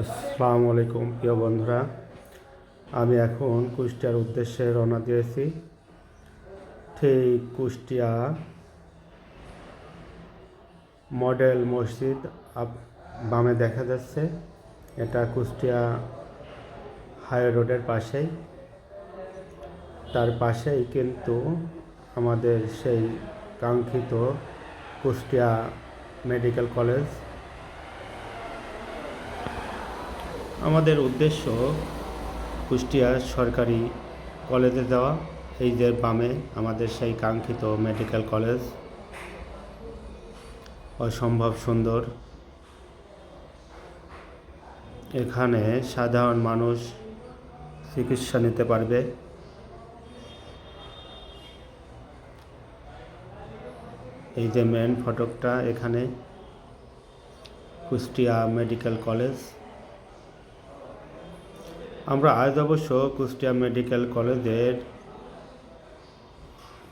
আসসালামু আলাইকুম, প্রিয় বন্ধুরা। আমি এখন কুষ্টিয়ার উদ্দেশ্যে রওনা দিয়েছি। ঠিক কুষ্টিয়া মডেল মসজিদ আপ, বামে দেখা যাচ্ছে। এটা কুষ্টিয়া হাই রোডের পাশেই। তার পাশেই কিন্তু আমাদের সেই কাঙ্ক্ষিত কুষ্টিয়া মেডিকেল কলেজ। আমাদের উদ্দেশ্য কুষ্টিয়া সরকারি কলেজে যাওয়া। এই যে বামে আমাদের সেই কাঙ্ক্ষিত মেডিকেল কলেজ অসম্ভব সুন্দর। এখানে সাধারণ মানুষ চিকিৎসা নিতে পারবে। এই যে মেন ফটকটা এখানে কুষ্টিয়া মেডিকেল কলেজ আমরা আজ অবশ্য কুষ্টিয়া মেডিকেল কলেজের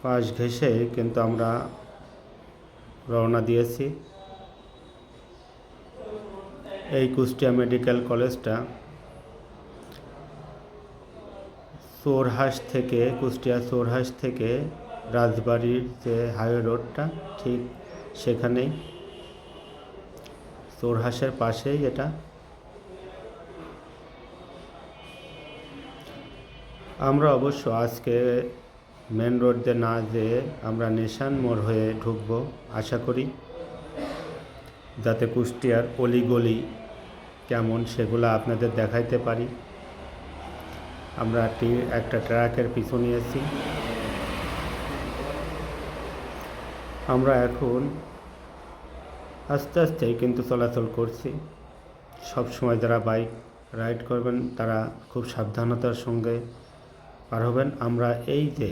পাশ ঘেঁষে কিন্তু আমরা রওনা দিয়েছি। এই কুষ্টিয়া মেডিকেল কলেজটা চোরহাস থেকে, কুষ্টিয়া চোরহাস থেকে রাজবাড়ির যে হাইওয়ে রোডটা, ঠিক সেখানেই। চোরহাসের পাশেই এটা। আমরা অবশ্য আজকে মেন রোড না যেয়ে আমরা নেশান মোড় হয়ে ঢুকবো, আশা করি। যাতে কুষ্টিয়ার অলিগলি কেমন সেগুলো আপনাদের দেখাইতে পারি। আমরা একটি একটা ট্রাকের পিছু নিয়েছি আমরা এখন আস্তে আস্তেই কিন্তু চলাচল করছি। সব সময় যারা বাইক রাইড করবেন, তারা খুব সাবধানতার সঙ্গে পার হবেন। আমরা এই যে,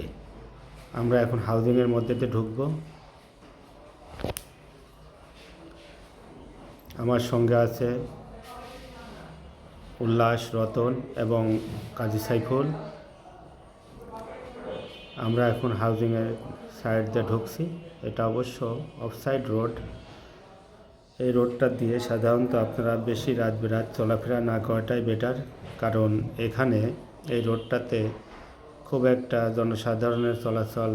আমরা এখন হাউজিংয়ের মধ্যে দিয়ে ঢুকবো। আমার সঙ্গে আছে উল্লাস, রতন এবং কাজী সাইফুল। আমরা এখন হাউজিংয়ের সাইড দিয়ে ঢুকছি। এটা অবশ্য অফসাইড রোড এই রোডটা দিয়ে সাধারণত আপনারা বেশি রাত বিরাত চলাফেরা না করাটাই বেটার কারণ এখানে এই রোডটাতে খুব একটা জনসাধারণের চলাচল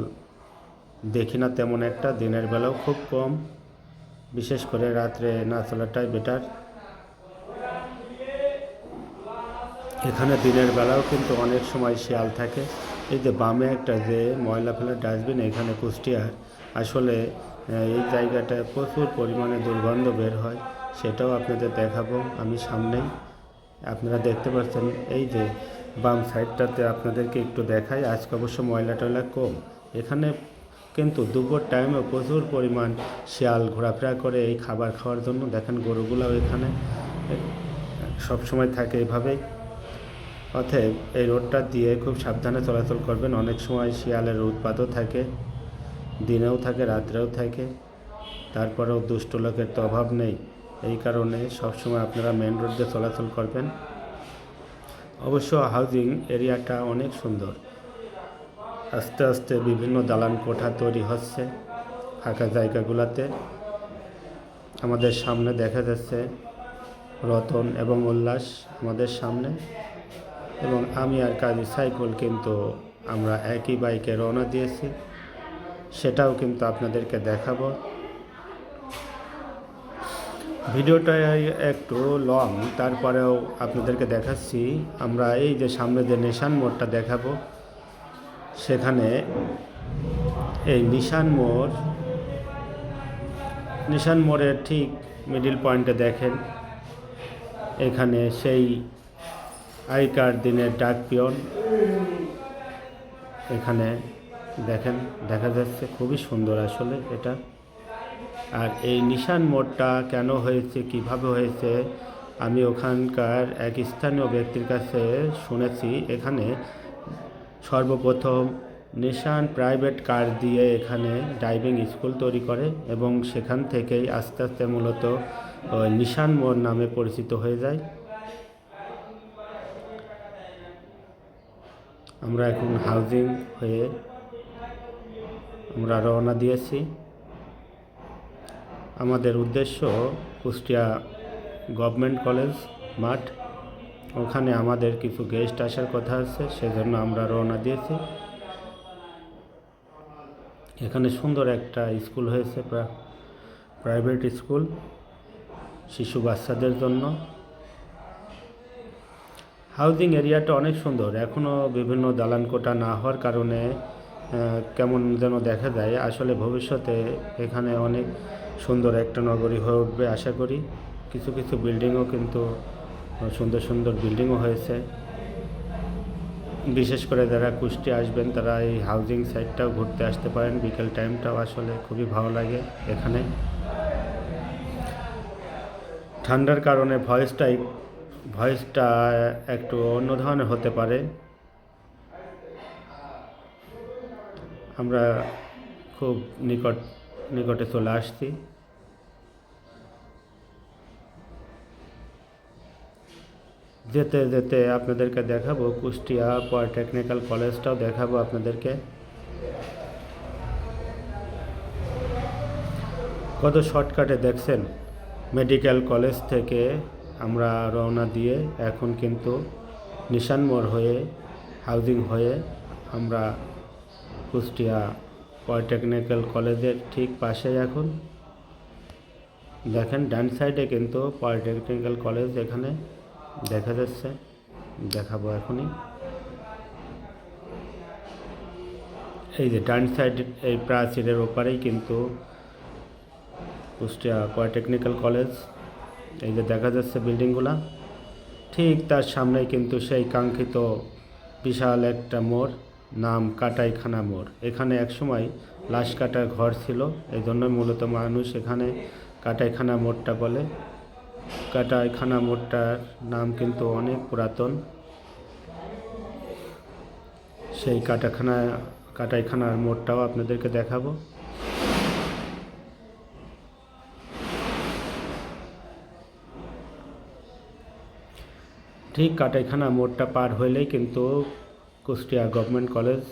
দেখি না তেমন একটা, দিনের বেলাও খুব কম। বিশেষ করে রাত্রে না চলাটাই বেটার এখানে দিনের বেলাও কিন্তু অনেক সময় শিয়াল থাকে। এই যে বামে একটা যে ময়লা ফেলার ডাস্টবিন এখানে কুষ্টিয়ার আসলে এই জায়গাটায় প্রচুর পরিমাণে দুর্গন্ধ বের হয়। সেটাও আপনাদের দেখাবো আমি সামনেই। আপনারা দেখতে পাচ্ছেন, এই যে বাম সাইডটাতে আপনাদেরকে একটু দেখাই। আজকে অবশ্য ময়লা টয়লা কম। এখানে কিন্তু দুপুর টাইমে প্রচুর পরিমাণ শিয়াল ঘোরাফেরা করে এই খাবার খাওয়ার জন্য। দেখেন গরুগুলাও এখানে সব সময় থাকে এভাবেই। অতএব এই রোডটা দিয়ে খুব সাবধানে চলাচল করবেন। অনেক সময় শিয়ালের উৎপাতও থাকে, দিনেও থাকে, রাত্রেও থাকে। তারপরেও দুষ্ট লোকের তো অভাব নেই। এই কারণে সবসময় আপনারা মেন রোড দিয়ে চলাচল করবেন। অবশ্য হাউজিং এরিয়াটা অনেক সুন্দর। আস্তে আস্তে বিভিন্ন দালান কোঠা তৈরি হচ্ছে, ফাঁকা জায়গাগুলোতে। আমাদের সামনে দেখা যাচ্ছে রতন এবং উল্লাস আমাদের সামনে। এবং আমি আর কাজী সাইফুল কিন্তু আমরা একই বাইকে রওনা দিয়েছি। সেটাও কিন্তু আপনাদেরকে দেখাবো। ভিডিওটা একটু লং তারপরেও আপনাদেরকে দেখাচ্ছি। আমরা এই যে সামনে যে নিশান মোড়টা দেখাবো, সেখানে এই নিশান মোড়, নিশান মোড়ের ঠিক মিডিল পয়েন্টে দেখেন। এখানে সেই আগেকার দিনের ডাক পিয়ন। এখানে দেখেন, দেখা যাচ্ছে খুবই সুন্দর আসলে এটা। আর এই নিশান মোড়টা কেন হয়েছে, কীভাবে হয়েছে, আমি ওখানকার এক স্থানীয় ব্যক্তির কাছে শুনেছি। এখানে সর্বপ্রথম নিশান প্রাইভেট কার দিয়ে এখানে ড্রাইভিং স্কুল তৈরি করে এবং সেখান থেকেই আস্তে আস্তে মূলত নিশান মোড় নামে পরিচিত হয়ে যায়। আমরা এখন হাউজিং হয়ে আমরা রওনা দিয়েছি। আমাদের উদ্দেশ্য কুষ্টিয়া গভর্নমেন্ট কলেজ মাঠ। ওখানে আমাদের কিছু গেস্ট আসার কথা আছে, সেজন্য আমরা রওনা দিয়েছি। এখানে সুন্দর একটা স্কুল হয়েছে, প্রা- প্রাইভেট স্কুল শিশু বাচ্চাদের জন্য। হাউজিং এরিয়াটা অনেক সুন্দর। এখনও বিভিন্ন দালান কোঠা না হওয়ার কারণে কেমন যেন দেখা যায়। আসলে ভবিষ্যতে এখানে অনেক সুন্দর একটা নগরী হয়ে উঠবে আশা করি। কিছু কিছু বিল্ডিংও কিন্তু সুন্দর সুন্দর বিল্ডিংও হয়েছে। বিশেষ করে যারা কুষ্টি আসবেন, তারা এই হাউজিং সাইটটাও ঘুরতে আসতে পারেন। বিকেল টাইমটাও আসলে খুবই ভালো লাগে এখানে। ঠান্ডার কারণে ভয়েসটাই ভয়েসটা একটু অন্য ধরনের হতে পারে। আমরা খুব নিকট, নিকটে চলে আসছি। যেতে যেতে আপনাদেরকে দেখাবো কুষ্টিয়া পলিটেকনিক্যাল কলেজটাও দেখাবো আপনাদেরকে। কত শর্টকাটে দেখছেন, মেডিকেল কলেজ থেকে আমরা রওনা দিয়ে এখন কিন্তু নিশান মোড় হয়ে, হাউজিং হয়ে আমরা কুষ্টিয়া পলিটেকনিক্যাল কলেজের ঠিক পাশে এখন। দেখেন, ডান সাইডে কিন্তু পলিটেকনিক্যাল কলেজ এখানে দেখা যাচ্ছে। দেখাবো এখনই। এই যে ডান সাইড, এই প্রাচীরের ওপারেই কিন্তু কুষ্টিয়া পলিটেকনিক্যাল কলেজ। এই যে দেখা যাচ্ছে বিল্ডিংগুলা। ঠিক তার সামনেই কিন্তু সেই কাঙ্ক্ষিত বিশাল একটা মোড়। নাম কাটাইখানা মোড়। এখানে একসময় লাশ কাটার ঘর ছিল। এই জন্য মূলত মানুষ এখানে কাটাইখানা মোড়টা বলে। কাটাইখানা মোড়টার নাম কিন্তু অনেক পুরাতন। সেই কাটাখানা, কাটাইখানার মোড়টাও আপনাদেরকে দেখাবো। ঠিক কাটাইখানা মোড়টা পার হইলেই কিন্তু কুষ্টিয়া গভর্নমেন্ট কলেজ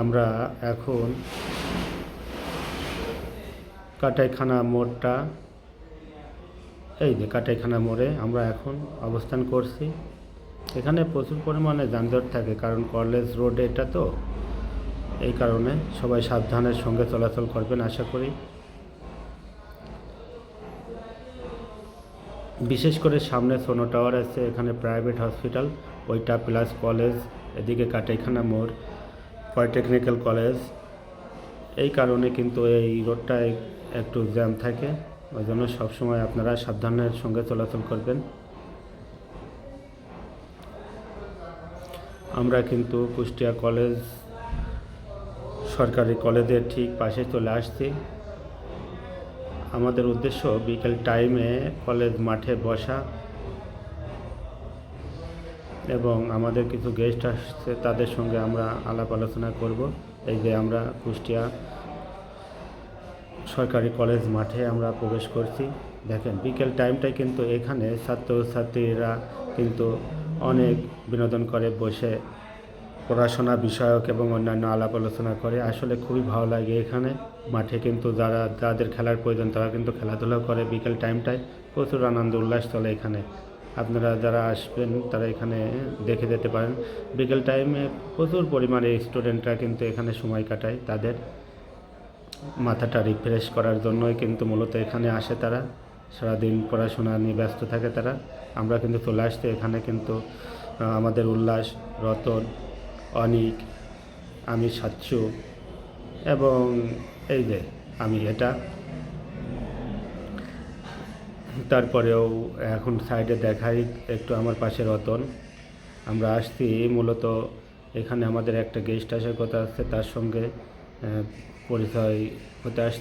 আমরা এখন কাটাইখানা মোড়টা, এই যে কাটাইখানা মোড়ে আমরা এখন অবস্থান করছি। এখানে প্রচুর পরিমাণে যানজট থাকে, কারণ কলেজ রোড এটা তো, এই কারণে সবাই সাবধানের সঙ্গে চলাচল করবেন আশা করি। বিশেষ করে সামনে সোনো টাওয়ার আছে, এখানে প্রাইভেট হসপিটাল ওইটা প্লাস কলেজ এদিকে কাটাইখানা মোড় পলিটেকনিক্যাল কলেজ এই কারণে কিন্তু এই রোডটায় একটু জ্যাম থাকে ওই জন্য সবসময় আপনারা সাবধানের সঙ্গে চলাচল করবেন। আমরা কিন্তু কুষ্টিয়া কলেজ সরকারি কলেজের ঠিক পাশে চলে আসছি। আমাদের উদ্দেশ্য বিকেল টাইমে কলেজ মাঠে বসা এবং আমাদের কিছু গেস্ট আসছে, তাদের সঙ্গে আমরা আলাপ আলোচনা করব। এই যে আমরা কুষ্টিয়া সরকারি কলেজ মাঠে আমরা প্রবেশ করছি। দেখেন, বিকেল টাইমটাই কিন্তু এখানে ছাত্রছাত্রীরা কিন্তু অনেক বিনোদন করে, বসে পড়াশোনা বিষয়ক এবং অন্যান্য আলাপ আলোচনা করে, আসলে খুবই ভালো লাগে এখানে। মাঠে কিন্তু যারা, যাদের খেলার প্রয়োজন তারা কিন্তু খেলাধুলা করে বিকেল টাইমটায়। প্রচুর আনন্দ, উল্লাস চলে এখানে। আপনারা যারা আসবেন তারা এখানে দেখে যেতে পারেন। বিকেল টাইমে প্রচুর পরিমাণে স্টুডেন্টরা কিন্তু এখানে সময় কাটায় তাদের। মাথাটা রিফ্রেশ করার জন্যই কিন্তু মূলত এখানে আসে তারা। সারাদিন পড়াশোনা নিয়ে ব্যস্ত থাকে তারা। আমরা কিন্তু চলে আসতে এখানে কিন্তু আমাদের উল্লাস, রতন অনিক, আমি সাচ্ছু এবং এই যে আমি এটা। তারপরেও এখন সাইডে দেখাই একটু আমার পাশে রতন। আমরা আসছি মূলত এখানে আমাদের একটা গেস্ট আসার কথা আছে, তার সঙ্গে পরিচয় হতে আসছি।